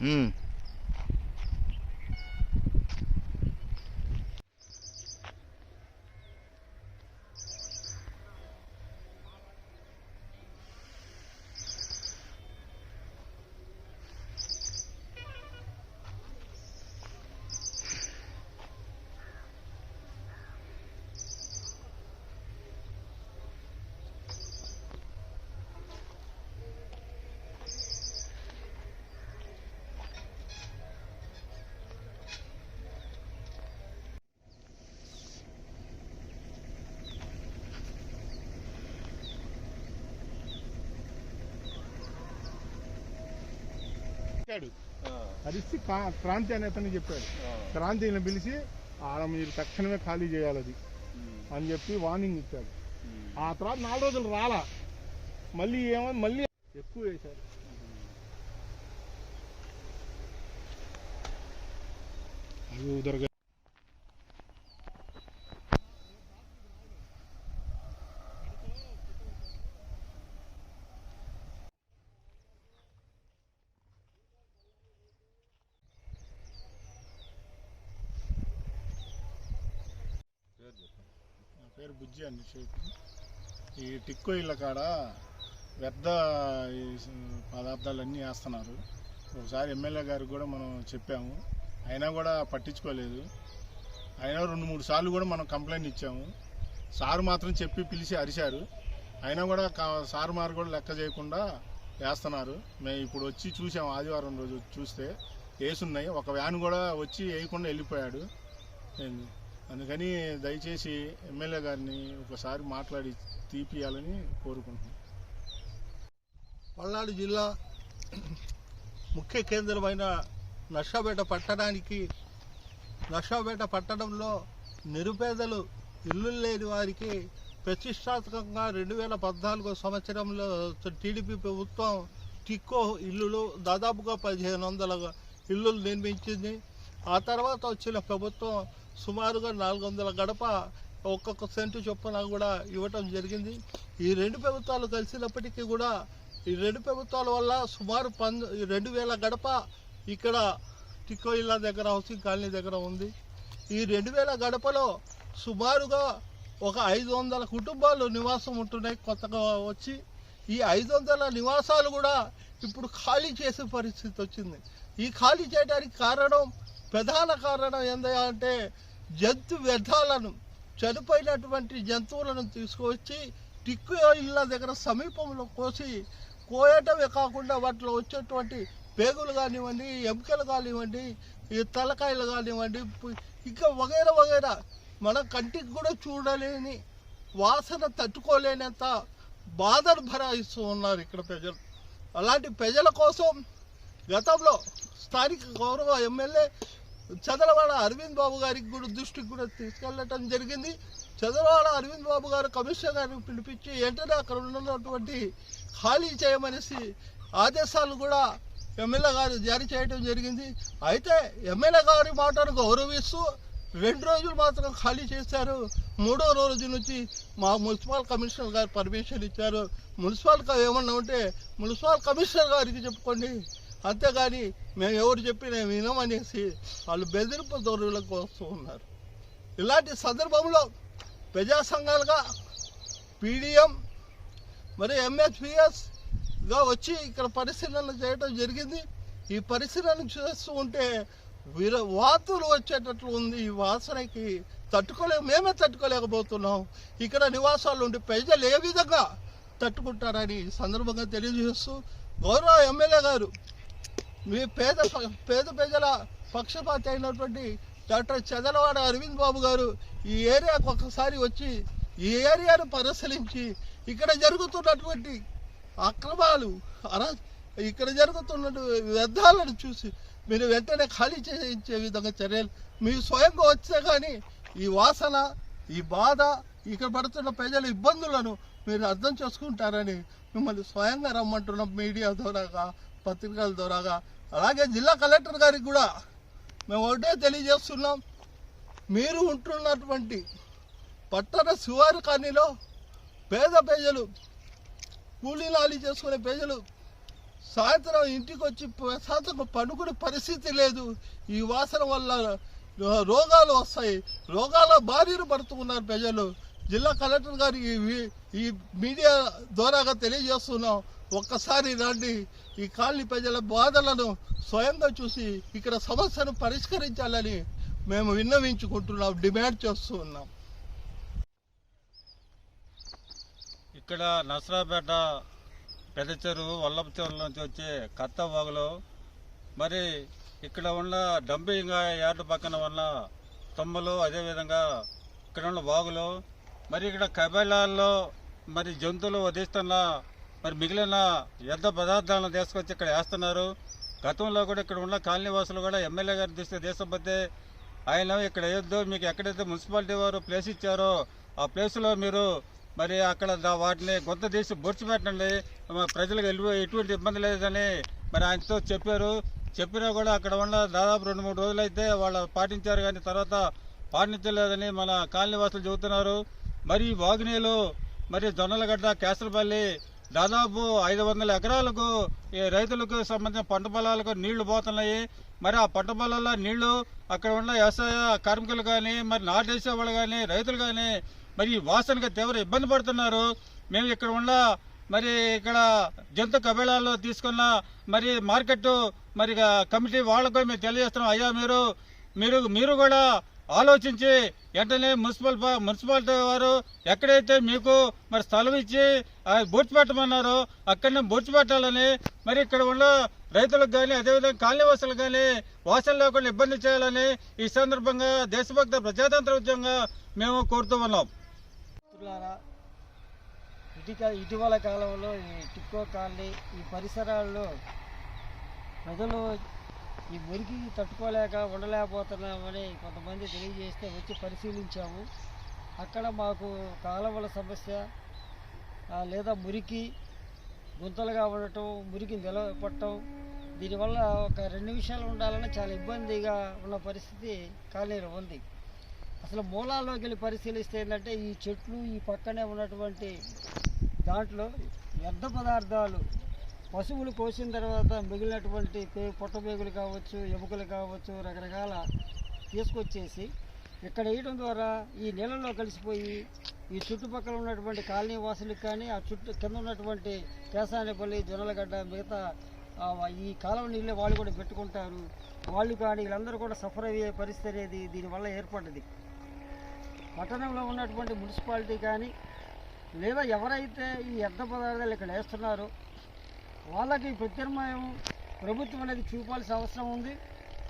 嗯。చెప్పాడు అరిసి కా- క్రాంతి అనే అతను చెప్పాడు. క్రాంతిని పిలిచి ఆడ మీరు తక్షణమే ఖాళీ చేయాలి అది. అని చెప్పి వార్నింగ్ ఇచ్చాడు. ఆ తర్వాత నాలుగు రోజులు రాలా. మళ్ళీ ఏమో మళ్ళీ ఎక్కువ వేశారు అది ఉదరగా నా పేరు బుజ్జి అండి షేక్ ఈ టిక్కో ఇళ్ళ కాడ వ్యర్థ పదార్థాలన్నీ వేస్తున్నారు. ఒకసారి ఎమ్మెల్యే గారికి కూడా మనం చెప్పాము. అయినా కూడా పట్టించుకోలేదు. అయినా రెండు మూడు సార్లు కూడా మనం కంప్లైంట్ ఇచ్చాము. సారు మాత్రం చెప్పి పిలిచి అరిశారు. అయినా కూడా కా- సారు మారు కూడా లెక్క చేయకుండా వేస్తున్నారు. మేము ఇప్పుడు వచ్చి చూసాము ఆదివారం రోజు చూస్తే వేసున్నాయి ఒక వ్యాన్ కూడా వచ్చి వేయకుండా వెళ్ళిపోయాడు. ఏంది అందుకని దయచేసి ఎమ్మెల్యే గారిని ఒకసారి మాట్లాడి తీపియాలని కోరుకుంటున్నాను పల్నాడు జిల్లా ముఖ్య కేంద్రమైన నర్సాపేట పట్టణానికి నర్సాపేట పట్టణంలో నిరుపేదలు ఇల్లు లేని వారికి ప్రతిష్టాత్మకంగా రెండు వేల పద్నాలుగో సంవత్సరంలో టీడీపీ ప్రభుత్వం టిక్కో ఇల్లులు దాదాపుగా పదిహేను వందల ఇల్లులు నిర్మించింది. ఆ తర్వాత వచ్చిన ప్రభుత్వం సుమారుగా నాలుగు వందల గడప ఒక్కొక్క సెంటు చొప్పున కూడా ఇవ్వటం జరిగింది. ఈ రెండు ప్రభుత్వాలు కలిసినప్పటికీ కూడా ఈ రెండు ప్రభుత్వాల వల్ల సుమారు పంద రెండు వేల గడప ఇక్కడ టిక్కో ఇళ్ళ దగ్గర హౌసింగ్ కాలనీ దగ్గర ఉంది. ఈ రెండు వేల గడపలో సుమారుగా ఒక ఐదు వందల కుటుంబాలు నివాసం ఉంటున్నాయి కొత్తగా వచ్చి. ఈ ఐదు వందల నివాసాలు కూడా ఇప్పుడు ఖాళీ చేసే పరిస్థితి వచ్చింది. ఈ ఖాళీ చేయడానికి కారణం ప్రధాన కారణం ఏందయ్యా అంటే జంతు వ్యర్థాలను చనిపోయినటువంటి జంతువులను తీసుకువచ్చి టిక్కు ఇళ్ళ దగ్గర సమీపంలో కోసి కోయటమే కాకుండా వాటిలో వచ్చేటువంటి పేగులు కానివ్వండి ఎముకలు కానివ్వండి ఈ తలకాయలు కానివ్వండి ఇంకా వగైరా వగైరా మన కంటికి కూడా చూడలేని వాసన తట్టుకోలేనంత బాధను భరాయిస్తూ ఉన్నారు ఇక్కడ ప్రజలు. అలాంటి ప్రజల కోసం గతంలో స్థానిక గౌరవ ఎమ్మెల్యే చంద్రవాడ అరవింద్ బాబు గారికి కూడా దృష్టికి కూడా తీసుకెళ్ళటం జరిగింది. చంద్రవాడ అరవింద్ బాబు గారు కమిషనర్ గారిని పిలిపించి వెంటనే అక్కడ ఉన్నటువంటి ఖాళీ చేయమనేసి ఆదేశాలు కూడా ఎమ్మెల్యే గారు జారీ చేయడం జరిగింది. అయితే ఎమ్మెల్యే గారి మాటను గౌరవిస్తూ రెండు రోజులు మాత్రం ఖాళీ చేశారు. మూడో రోజు నుంచి మా మున్సిపల్ కమిషనర్ గారు పర్మిషన్ ఇచ్చారు. మున్సిపల్ ఏమన్నా ఉంటే మున్సిపల్ కమిషనర్ గారికి చెప్పుకోండి. అంతేగాని మేము ఎవరు చెప్పినా వినమనేసి వాళ్ళు బెదిరింపు ధోరణులకు వస్తూ ఉన్నారు. ఇలాంటి సందర్భంలో ప్రజా సంఘాలుగా పీడిఎం మరి ఎంఎస్పిఎస్గా వచ్చి ఇక్కడ పరిశీలన చేయడం జరిగింది. ఈ పరిశీలన చేస్తూ ఉంటే వీర వాతులు వచ్చేటట్లు ఉంది. ఈ వాసనకి తట్టుకోలే మేమే తట్టుకోలేకపోతున్నాం. ఇక్కడ నివాసాలు ఉండి ప్రజలు ఏ విధంగా తట్టుకుంటారని సందర్భంగా తెలియజేస్తూ గౌరవ ఎమ్మెల్యే గారు మీ పేద పేద ప్రజల పక్షపాతి అయినటువంటి డాక్టర్ చదలవాడ అరవింద్ బాబు గారు ఈ ఏరియాకు ఒకసారి వచ్చి ఈ ఏరియాను పరిశీలించి ఇక్కడ జరుగుతున్నటువంటి అక్రమాలు అరా ఇక్కడ జరుగుతున్న వ్యర్థాలను చూసి మీరు వెంటనే ఖాళీ చేయించే విధంగా చర్యలు. మీరు స్వయంగా వస్తే కానీ ఈ వాసన ఈ బాధ ఇక్కడ పడుతున్న ప్రజల ఇబ్బందులను మీరు అర్థం చేసుకుంటారని మిమ్మల్ని స్వయంగా రమ్మంటున్న మీడియా ద్వారా పత్రికల ద్వారాగా. అలాగే జిల్లా కలెక్టర్ గారికి కూడా మేము ఒకటే తెలియజేస్తున్నాం. మీరు ఉంటున్నటువంటి పట్టణ శివారు కాలనీలో పేద ప్రజలు కూలీనాలి చేసుకునే ప్రజలు సాయంత్రం ఇంటికి వచ్చి ప్రశాంతంగా పడుకునే పరిస్థితి లేదు. ఈ వాసన వల్ల రోగాలు వస్తాయి. రోగాల బారిన పడుతున్నారు ప్రజలు. జిల్లా కలెక్టర్ గారికి ఈ- ఈ మీడియా ద్వారాగా తెలియజేస్తున్నాం. ఒక్కసారి రండి. ఈ కాలనీ ప్రజల బాధలను స్వయంగా చూసి ఇక్కడ సమస్యను పరిష్కరించాలని మేము విన్నవించుకుంటున్నాం డిమాండ్ చేస్తూ ఉన్నాం. ఇక్కడ నసరాపేట పెద్ద చెరువు వల్లభ చెరువు నుంచి వచ్చే కత్త వాగులో మరి ఇక్కడ ఉన్న డంపింగ్ యార్డు పక్కన ఉన్న తొమ్మలు అదేవిధంగా ఇక్కడ ఉన్న వాగులు మరి ఇక్కడ కబేలాల్లో మరి జంతువులు వధిస్తున్న మరి మిగిలిన వ్యర్థ పదార్థాలను తీసుకొచ్చి ఇక్కడ వేస్తున్నారు. గతంలో కూడా ఇక్కడ ఉన్న కాలనీవాసులు కూడా ఎమ్మెల్యే గారి దృష్టి దేశపోతే ఆయన ఇక్కడ వేయొద్దు మీకు ఎక్కడైతే మున్సిపాలిటీ వారు ప్లేస్ ఇచ్చారో ఆ ప్లేస్లో మీరు మరి అక్కడ వాటిని గుంత తీసి బొడిచిపెట్టండి ప్రజలకు ఎటువంటి ఇబ్బంది లేదని మరి ఆయనతో చెప్పారు. చెప్పినా కూడా అక్కడ ఉన్న దాదాపు రెండు మూడు రోజులు అయితే వాళ్ళు పాటించారు కానీ తర్వాత పాటించలేదని మన కాలనీవాసులు చెబుతున్నారు. మరి ఈ మరి జొన్నలగడ్డ కేసరపల్లి దాదాపు ఐదు వందల ఎకరాలకు ఈ రైతులకు సంబంధించిన పంట పొలాలకు నీళ్ళు పోతున్నాయి. మరి ఆ పంట పొలాల్లో నీళ్ళు అక్కడ ఉన్న వ్యవసాయ కార్మికులు కానీ మరి నాటేసే వాళ్ళు కానీ రైతులు కానీ మరి ఈ వాసనకి తీవ్ర ఇబ్బంది పడుతున్నారు. మేము ఇక్కడ ఉన్న మరి ఇక్కడ జంతు కబేళాల్లో తీసుకున్న మరి మార్కెట్ మరి కమిటీ వాళ్ళకు కూడా మేము తెలియజేస్తున్నాం. అయ్యా మీరు మీరు మీరు కూడా ఆలోచించి వెంటనే మున్సిపల్ మున్సిపాలిటీ వారు ఎక్కడైతే మీకు మరి స్థలం ఇచ్చి బూడ్చిపెట్టమన్నారో అక్కడనే బూడ్చిపెట్టాలని మరి ఇక్కడ ఉన్న రైతులకు కానీ అదేవిధంగా కాలనీవాసులకు కానీ వాసన లేకుండా ఇబ్బంది చేయాలని ఈ సందర్భంగా దేశభక్త ప్రజాతంత్ర ఉద్యమంగా మేము కోరుతూ ఉన్నాం. ఇటీక ఇటీవల కాలంలో ఈ టిక్కో కాలనీ ఈ పరిసరాల్లో ప్రజలు ఈ మురికి తట్టుకోలేక ఉండలేకపోతున్నామని కొంతమంది తెలియజేస్తే వచ్చి పరిశీలించాము. అక్కడ మాకు కాలువల సమస్య లేదా మురికి గుంతలుగా ఉండటం మురికి నిలబట్టడం దీనివల్ల ఒక రెండు నిమిషాలు ఉండాలని చాలా ఇబ్బందిగా ఉన్న పరిస్థితి కాలనీలో ఉంది. అసలు మూలాల్లోకి వెళ్ళి పరిశీలిస్తే ఏంటంటే ఈ చెట్లు ఈ పక్కనే ఉన్నటువంటి దాంట్లో వ్యర్థ పదార్థాలు పశువులు కోసిన తర్వాత మిగిలినటువంటి పే పొట్టబేగులు కావచ్చు ఎముకలు కావచ్చు రకరకాల తీసుకొచ్చేసి ఇక్కడ వేయడం ద్వారా ఈ నీళ్ళలో కలిసిపోయి ఈ చుట్టుపక్కల ఉన్నటువంటి కాలనీ వాసులకు కానీ ఆ చుట్టూ కింద ఉన్నటువంటి కేసానేపల్లి జొన్నలగడ్డ మిగతా ఈ కాలువ నీళ్ళే వాళ్ళు కూడా పెట్టుకుంటారు. వాళ్ళు కానీ వీళ్ళందరూ కూడా సఫర్ అయ్యే పరిస్థితి అనేది దీనివల్ల ఏర్పడ్డది. పట్టణంలో ఉన్నటువంటి మున్సిపాలిటీ కానీ లేదా ఎవరైతే ఈ వ్యర్థ పదార్థాలు ఇక్కడ వేస్తున్నారో వాళ్ళకి ప్రత్యామ్నాయం ప్రభుత్వం అనేది చూపాల్సిన అవసరం ఉంది.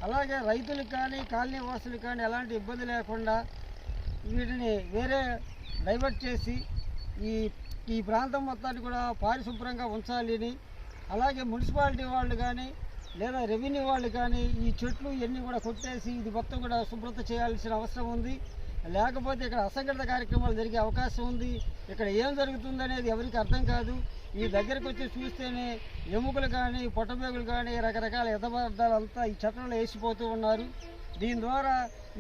అలాగే రైతులకు కానీ కాలనీ వాసులకు కానీ ఎలాంటి ఇబ్బంది లేకుండా వీటిని వేరే డైవర్ట్ చేసి ఈ ఈ ప్రాంతం మొత్తాన్ని కూడా పారిశుభ్రంగా ఉంచాలని అలాగే మున్సిపాలిటీ వాళ్ళు కానీ లేదా రెవెన్యూ వాళ్ళు కానీ ఈ చెట్లు ఇవన్నీ కూడా కొట్టేసి ఇది మొత్తం కూడా శుభ్రత చేయాల్సిన అవసరం ఉంది. లేకపోతే ఇక్కడ అసంఘటిత కార్యక్రమాలు జరిగే అవకాశం ఉంది. ఇక్కడ ఏం జరుగుతుంది అనేది ఎవరికి అర్థం కాదు. ఈ దగ్గరకు వచ్చి చూస్తేనే ఎముకలు కానీ పొట్టబేగులు కానీ రకరకాల యథపదార్థాలు అంతా ఈ చట్టంలో వేసిపోతూ ఉన్నారు. దీని ద్వారా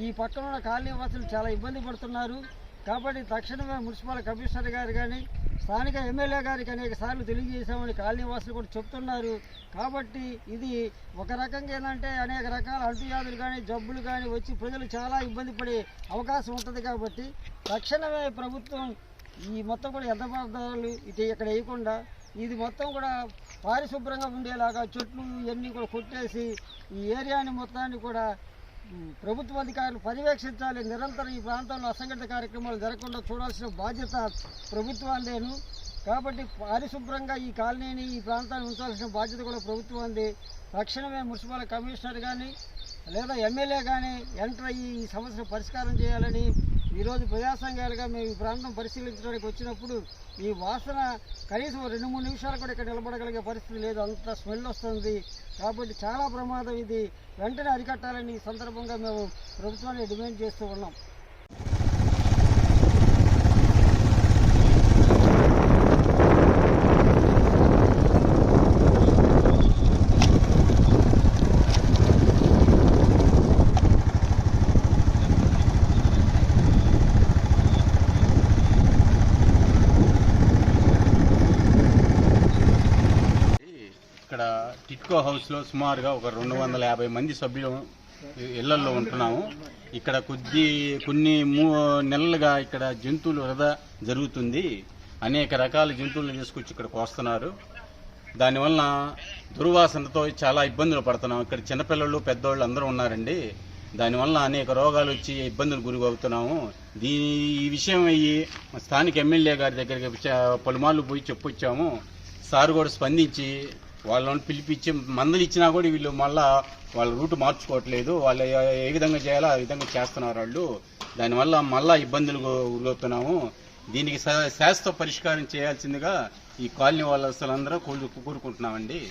ఈ పక్కన ఉన్న కాలనీ వాసులు చాలా ఇబ్బంది పడుతున్నారు. కాబట్టి తక్షణమే మున్సిపల్ కమిషనర్ గారు కానీ స్థానిక ఎమ్మెల్యే గారికి అనేక సార్లు తెలియజేశామని కాలనీవాసులు కూడా చెప్తున్నారు. కాబట్టి ఇది ఒక రకంగా ఏంటంటే అనేక రకాల అంటువ్యాధులు కానీ జబ్బులు కానీ వచ్చి ప్రజలు చాలా ఇబ్బంది పడే అవకాశం ఉంటుంది కాబట్టి తక్షణమే ప్రభుత్వం ఈ మొత్తం కూడా ఎంత పదార్థాలు ఇటు ఇక్కడ వేయకుండా ఇది మొత్తం కూడా పారిశుభ్రంగా ఉండేలాగా చెట్లు ఇవన్నీ కూడా కొట్టేసి ఈ ఏరియాని మొత్తాన్ని కూడా ప్రభుత్వ అధికారులు పర్యవేక్షించాలి. నిరంతరం ఈ ప్రాంతంలో అసంఘటిత కార్యక్రమాలు జరగకుండా చూడాల్సిన బాధ్యత ప్రభుత్వాందేను కాబట్టి పారిశుభ్రంగా ఈ కాలనీని ఈ ప్రాంతాన్ని ఉంచాల్సిన బాధ్యత కూడా ప్రభుత్వాంది తక్షణమే మున్సిపల్ కమిషనర్ కానీ లేదా ఎమ్మెల్యే కానీ ఎంటర్ అయ్యి ఈ సమస్యను పరిష్కారం చేయాలని ఈరోజు ప్రజాసంఘాలుగా మేము ఈ ప్రాంతం పరిశీలించడానికి వచ్చినప్పుడు ఈ వాసన కనీసం రెండు మూడు నిమిషాలు కూడా ఇక్కడ నిలబడగలిగే పరిస్థితి లేదు. అంత స్మెల్ వస్తుంది. కాబట్టి చాలా ప్రమాదం ఇది. వెంటనే అరికట్టాలని ఈ సందర్భంగా మేము ప్రభుత్వాన్ని డిమాండ్ చేస్తూ ఉన్నాం ఇక్కడ టిట్కో హౌస్లో సుమారుగా ఒక రెండు వందల యాభై మంది సభ్యులు ఇళ్ళల్లో ఉంటున్నాము. ఇక్కడ కొద్ది కొన్ని మూ నెలలుగా ఇక్కడ జంతువులు వృధా జరుగుతుంది. అనేక రకాల జంతువులను తీసుకొచ్చి ఇక్కడికి వస్తున్నారు దానివల్ల దుర్వాసనతో చాలా ఇబ్బందులు పడుతున్నాం. ఇక్కడ చిన్నపిల్లలు పెద్దవాళ్ళు అందరూ ఉన్నారండి. దానివల్ల అనేక రోగాలు వచ్చి ఇబ్బందులు గురి అవుతున్నాము దీని ఈ విషయం అయ్యి స్థానిక ఎమ్మెల్యే గారి దగ్గరికి పలుమార్లు పోయి చెప్పొచ్చాము. సార్ కూడా స్పందించి వాళ్ళని పిలిపించి మందులు ఇచ్చినా కూడా వీళ్ళు మళ్ళా వాళ్ళ రూట్ మార్చుకోవట్లేదు. వాళ్ళు ఏ- విధంగా చేయాలో ఆ విధంగా చేస్తున్నారు వాళ్ళు. దానివల్ల మళ్ళా ఇబ్బందులు గురవుతున్నాము. దీనికి శా- శాశ్వత పరిష్కారం చేయాల్సిందిగా ఈ కాలనీ వాళ్ళందరూ కోరు కోరుకుంటున్నామండి.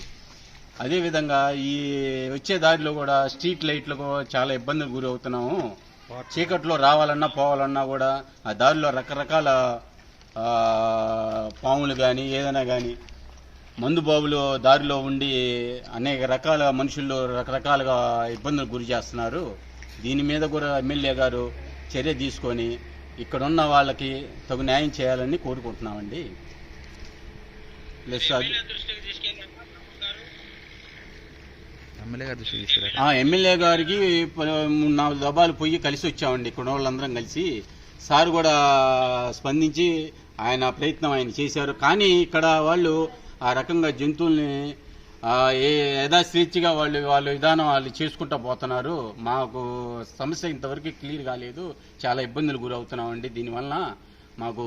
అదేవిధంగా ఈ వచ్చే దారిలో కూడా స్ట్రీట్ లైట్లకు చాలా ఇబ్బందులు గురవుతున్నాము. చీకట్లో రావాలన్నా పోవాలన్నా కూడా ఆ దారిలో రకరకాల పాములు కానీ ఏదైనా కానీ మందు బాబులు దారిలో ఉండి అనేక రకాల మనుషులు రకరకాలుగా ఇబ్బందులు గురి చేస్తున్నారు. దీని మీద కూడా ఎమ్మెల్యే గారు చర్య తీసుకొని ఇక్కడున్న వాళ్ళకి తగు న్యాయం చేయాలని కోరుకుంటున్నామండి. ఎమ్మెల్యే గారి దృష్టికి తీసుకురా ఆ ఎమ్మెల్యే గారికి మూడు నాలుగు దబాలు పోయి కలిసి వచ్చామండి. ఇక్కడ వాళ్ళందరం కలిసి. సార్ కూడా స్పందించి ఆయన ప్రయత్నం ఆయన చేశారు. కానీ ఇక్కడ వాళ్ళు ఆ రకంగా జంతువుల్ని ఆ, ఏ వాళ్ళు వాళ్ళ విధానం వాళ్ళు చేసుకుంటా పోతున్నారు. మాకు సమస్య ఇంతవరకు క్లియర్ కాలేదు. చాలా ఇబ్బందులు గురవుతున్నామండి. దీనివల్ల మాకు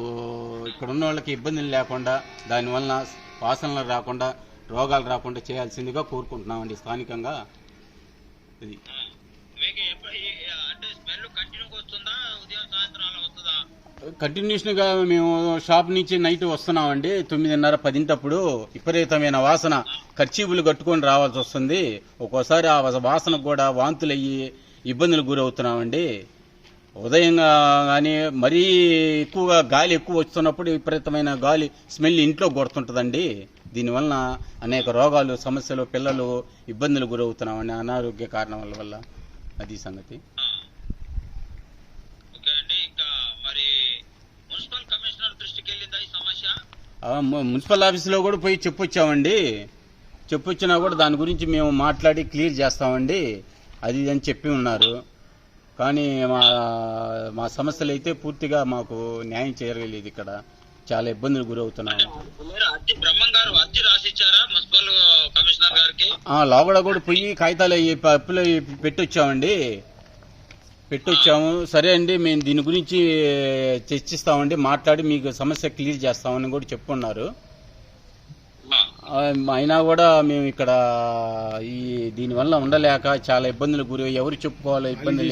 ఇక్కడ ఉన్న వాళ్ళకి ఇబ్బందులు లేకుండా దానివల్ల వాసనలు రాకుండా రోగాలు రాకుండా చేయాల్సిందిగా కోరుకుంటున్నామండి స్థానికంగా. ఇది. మీకు అంటే స్మెల్ కంటిన్యూగా వస్తుందా? ఉదయం సాయంత్రం అలా వస్తుందా? కంటిన్యూషన్గా మేము షాప్ నుంచి నైట్ వస్తున్నామండి. తొమ్మిదిన్నర పదింటప్పుడు విపరీతమైన వాసన ఖర్చీపులు కట్టుకొని రావాల్సి వస్తుంది. ఒక్కోసారి ఆ వాసనకు కూడా వాంతులయ్యి ఇబ్బందులు గురవుతున్నామండి. ఉదయంగా కానీ మరీ ఎక్కువగా గాలి ఎక్కువ వస్తున్నప్పుడు విపరీతమైన గాలి స్మెల్ ఇంట్లో కొడుతుంటుందండి. దీనివలన అనేక రోగాలు సమస్యలు పిల్లలు ఇబ్బందులు గురవుతున్నామండి. అనారోగ్య కారణాల వల్ల. అది సంగతి ఓకే అండి ఇంకా మరి మున్సిపల్ కమిషనర్ దృష్టికి వెళ్ళిందా ఈ సమస్య ఆ, ము- మున్సిపల్ ఆఫీసులో కూడా పోయి చెప్పొచ్చామండి. చెప్పొచ్చినా కూడా దాని గురించి మేము మాట్లాడి క్లియర్ చేస్తామండి. అది అని చెప్పి ఉన్నారు. కానీ మా మా సమస్యలు అయితే పూర్తిగా మాకు న్యాయం చేయలేదు ఇక్కడ. చాలా ఇబ్బందులు గురవుతున్నాము లోగడ కూడా పోయి కాగితాలు అవి పప్పులు పెట్టొచ్చామండి. పెట్టొచ్చాము. సరే అండి మేము దీని గురించి చర్చిస్తామండి మాట్లాడి మీకు సమస్య క్లియర్ చేస్తామని కూడా ఆ, అయినా కూడా మేము ఇక్కడ ఈ దీనివల్ల ఉండలేక చాలా ఇబ్బందులు గురి ఎవరు చెప్పుకోవాలో ఇబ్బందులు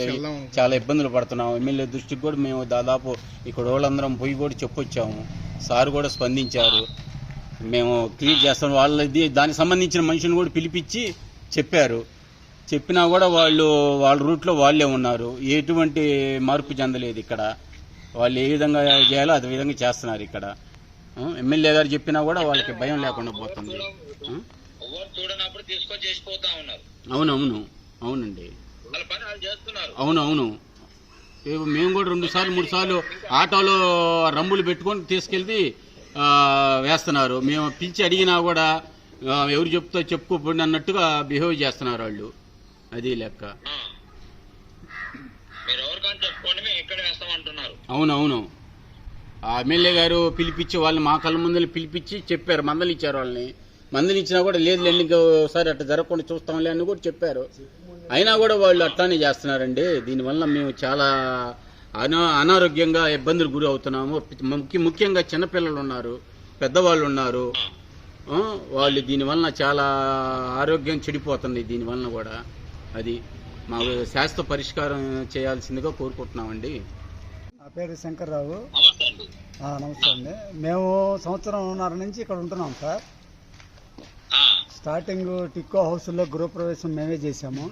చాలా ఇబ్బందులు పడుతున్నాం ఎమ్మెల్యే దృష్టికి కూడా మేము దాదాపు ఇక్కడ వాళ్ళందరం పోయి కూడా చెప్పొచ్చాము. సార్ కూడా స్పందించారు. మేము క్లియర్ చేస్తాం. వాళ్ళది దానికి సంబంధించిన మనుషుని కూడా పిలిపించి చెప్పారు. చెప్పినా కూడా వాళ్ళు వాళ్ళ రూట్లో వాళ్ళే ఉన్నారు. ఎటువంటి మార్పు చెందలేదు ఇక్కడ. వాళ్ళు ఏ విధంగా చేయాలో అదే విధంగా చేస్తున్నారు ఇక్కడ. ఎమ్మెల్యే గారు చెప్పినా కూడా వాళ్ళకి భయం లేకుండా పోతుంది. అవునవును. అవునండి. వాళ్ళ పని వాళ్ళు చేస్తున్నారు. అవును అవును ఏ- మేము కూడా రెండు సార్లు మూడు సార్లు ఆటోలో రంబులు పెట్టుకొని తీసుకెళ్తే వేస్తున్నారు. మేము పిలిచి అడిగినా కూడా ఎవరు చెప్తా చెప్పుకోకండి అన్నట్టుగా బిహేవ్ చేస్తున్నారు వాళ్ళు. అది లెక్క. ఆ. మీరు ఎవరికని చెప్పుకోండి మేము ఇక్కడ వేస్తామంటున్నారు. అవును అవును ఆ ఎమ్మెల్యే గారు పిలిపించి వాళ్ళని మా కళ్ళ ముందర పిలిపించి చెప్పారు మందలు ఇచ్చారు వాళ్ళని మందలు ఇచ్చినా కూడా లేదులేండి ఇంకోసారి అట్లా జరగకుండా చూస్తాంలే అని కూడా చెప్పారు. అయినా కూడా వాళ్ళు అట్లానే చేస్తున్నారండి. దీనివల్ల మేము చాలా అనా అనారోగ్యంగా ఇబ్బందులు గురి అవుతున్నాము. ముఖ్య ముఖ్యంగా చిన్నపిల్లలు ఉన్నారు పెద్దవాళ్ళు ఉన్నారు. వాళ్ళు దీనివల్ల చాలా ఆరోగ్యం చెడిపోతుంది దీనివల్ల కూడా. అది మాకు శాశ్వత పరిష్కారం చేయాల్సిందిగా కోరుకుంటున్నామండి. నా పేరు శంకర్రావు. నమస్తే అండి. ఆ, నమస్తే అండి. మేము సంవత్సరంన్నర నుంచి ఇక్కడ ఉంటున్నాం సార్. ఆ, స్టార్టింగ్ టిక్కో హౌస్లో గృహప్రవేశం మేమే చేశాము.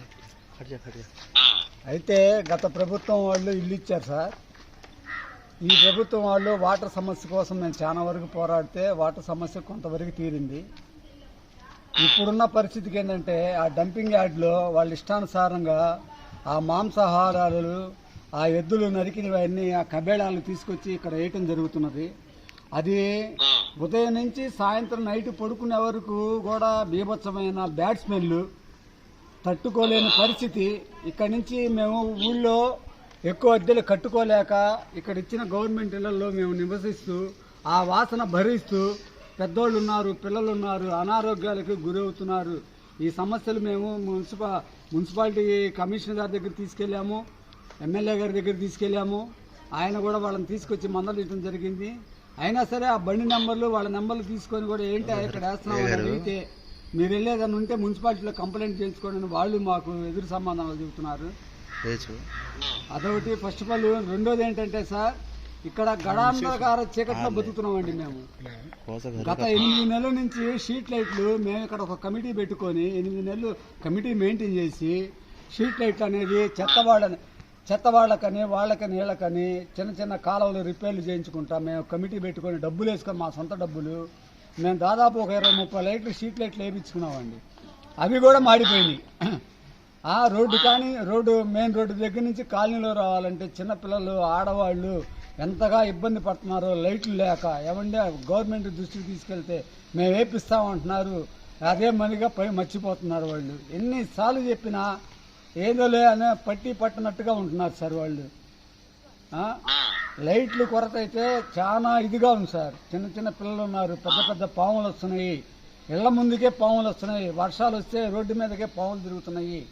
ఆ, అయితే గత ప్రభుత్వం వాళ్ళు ఇల్లు ఇచ్చారు సార్. ఈ ప్రభుత్వం వాళ్ళు వాటర్ సమస్య కోసం మేము చాలా వరకు పోరాడితే వాటర్ సమస్య కొంతవరకు తీరింది. ఇప్పుడున్న పరిస్థితికి ఏంటంటే ఆ డంపింగ్ యార్డ్లో వాళ్ళ ఇష్టానుసారంగా ఆ మాంసాహారాలు ఆ ఎద్దులు నరికినవన్నీ ఆ కబేళాలు తీసుకొచ్చి ఇక్కడ వేయటం జరుగుతున్నది. అది. ఉదయం నుంచి సాయంత్రం నైట్ పడుకునే వరకు కూడా బీభత్సమైన బ్యాడ్ స్మెల్ తట్టుకోలేని పరిస్థితి. ఇక్కడి నుంచి మేము ఊళ్ళో ఎక్కువ అద్దెలు కట్టుకోలేక ఇక్కడ ఇచ్చిన గవర్నమెంట్ ఇళ్ళలో మేము నివసిస్తూ ఆ వాసన భరిస్తూ పెద్దోళ్ళు ఉన్నారు పిల్లలు ఉన్నారు అనారోగ్యాలకు గురవుతున్నారు. ఈ సమస్యలు మేము మున్సిపా మున్సిపాలిటీ కమిషనర్ గారి దగ్గర తీసుకెళ్ళాము ఎమ్మెల్యే గారి దగ్గర తీసుకెళ్ళాము. ఆయన కూడా వాళ్ళని తీసుకొచ్చి మందలించడం జరిగింది. అయినా సరే ఆ బండి నెంబర్లు వాళ్ళ నెంబర్లు తీసుకొని కూడా ఏంటి ఇక్కడ వేస్తున్నాం అని అడిగితే మీరు వెళ్ళేదని ఉంటే మున్సిపాలిటీలో కంప్లైంట్ చేయించుకోండి వాళ్ళు మాకు ఎదురు సమాధానాలు చెబుతున్నారు. అదొకటి. ఫస్ట్ ఆఫ్ ఆల్ రెండోది ఏంటంటే సార్ ఇక్కడ గడాంధకార చీకట్లో బతుకుతున్నామండి మేము. గత ఎనిమిది నెలల నుంచి షీట్ లైట్లు మేము ఇక్కడ ఒక కమిటీ పెట్టుకొని ఎనిమిది నెలలు కమిటీ మెయింటైన్ చేసి షీట్ లైట్లు అనేది చెత్త వాళ్ళ చెత్త వాళ్ళకని వాళ్ళకని వీళ్ళకని చిన్న చిన్న కాలువలు రిపేర్లు చేయించుకుంటాం మేము కమిటీ పెట్టుకొని డబ్బులు వేసుకొని మా సొంత డబ్బులు మేము దాదాపు ఒక ఇరవై ముప్పై లైట్లు షీట్ లైట్లు వేయించుకున్నామండి. అవి కూడా మాడిపోయినాయి. ఆ రోడ్డు కానీ రోడ్డు మెయిన్ రోడ్డు దగ్గర నుంచి కాలనీలో రావాలంటే చిన్నపిల్లలు ఆడవాళ్ళు ఎంతగా ఇబ్బంది పడుతున్నారో లైట్లు లేక ఏమంటే గవర్నమెంట్ దృష్టికి తీసుకెళ్తే మేము వేపిస్తామంటున్నారు అదే మనిగా పై మర్చిపోతున్నారు వాళ్ళు. ఎన్నిసార్లు చెప్పినా ఏదోలే అనే పట్టి పట్టినట్టుగా ఉంటున్నారు సార్ వాళ్ళు? లైట్లు కొరత అయితే చాలా ఇదిగా ఉంది సార్. చిన్న చిన్న పిల్లలు ఉన్నారు. పెద్ద పెద్ద పాములు వస్తున్నాయి. ఇళ్ళ ముందుకే పాములు వస్తున్నాయి. వర్షాలు వస్తే రోడ్డు మీదకే పాములు తిరుగుతున్నాయి.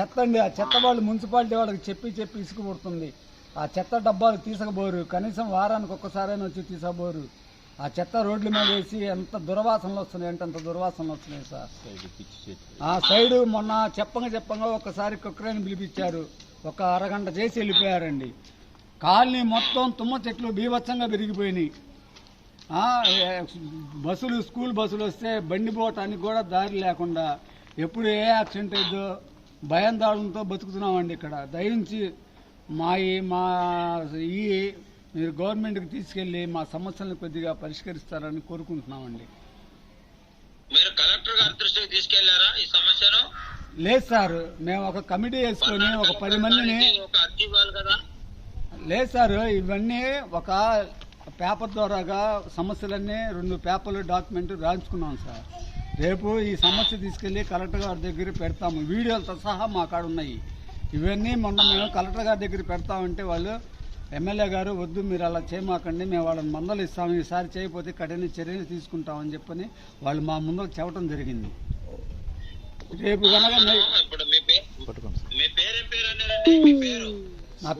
చెత్త అండి ఆ చెత్త వాళ్ళు మున్సిపాలిటీ వాళ్ళకి చెప్పి చెప్పి ఇసుకు పుడుతుంది ఆ చెత్త డబ్బాలు తీసుకుపోరు. కనీసం వారానికి ఒక్కసారైనా వచ్చి తీసుకుపోరు. ఆ చెత్త రోడ్ల మీద వేసి ఎంత దుర్వాసనలు వస్తున్నాయి అంటే అంత దుర్వాసనలు వస్తున్నాయి సార్. ఆ సైడు మొన్న చెప్పంగా చెప్పంగా ఒకసారి కుక్కరేని పిలిపించారు. ఒక అరగంట చేసి వెళ్ళిపోయారండి. కాలనీ మొత్తం తుమ్మ చెట్లు బీభత్సంగా పెరిగిపోయినాయి. బస్సులు స్కూల్ బస్సులు వస్తే బండి పోవటానికి కూడా దారి లేకుండా ఎప్పుడు ఏ యాక్సిడెంట్ అయిందో భయం దాడులతో బతుకుతున్నామండి ఇక్కడ. దయించి మా ఈ మా ఈ మీరు గవర్నమెంట్కి తీసుకెళ్ళి మా సమస్యలను కొద్దిగా పరిష్కరిస్తారని కోరుకుంటున్నామండి. మీరు కలెక్టర్ గారి దృష్టికి తీసుకెళ్ళారా ఈ సమస్యను? లేదు సార్ మేము ఒక కమిటీ వేసుకొని ఒక పది మందిని లేదు సార్ ఇవన్నీ ఒక పేపర్ ద్వారాగా సమస్యలన్నీ రెండు పేపర్లు డాక్యుమెంట్ రాయించుకున్నాం సార్. రేపు ఈ సమస్య తీసుకెళ్ళి కలెక్టర్ గారి దగ్గర పెడతాము. వీడియోలతో సహా మా కాడ ఉన్నాయి. ఇవన్నీ మొన్న మేము కలెక్టర్ గారి దగ్గర పెడతామంటే వాళ్ళు ఎమ్మెల్యే గారు వద్దు మీరు అలా చేయమాకండి మేము వాళ్ళని మందలు ఇస్తాము ఈసారి చేయకపోతే కఠిన చర్యలు తీసుకుంటామని చెప్పని వాళ్ళు మా ముందు చెప్పడం జరిగింది. రేపు కనుక నే- పేరు పట్టుకోండి మీ పేరేం పేరు అన్నారండి? మీ పేరు? నా